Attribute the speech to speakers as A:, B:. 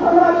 A: ধন্যবাদ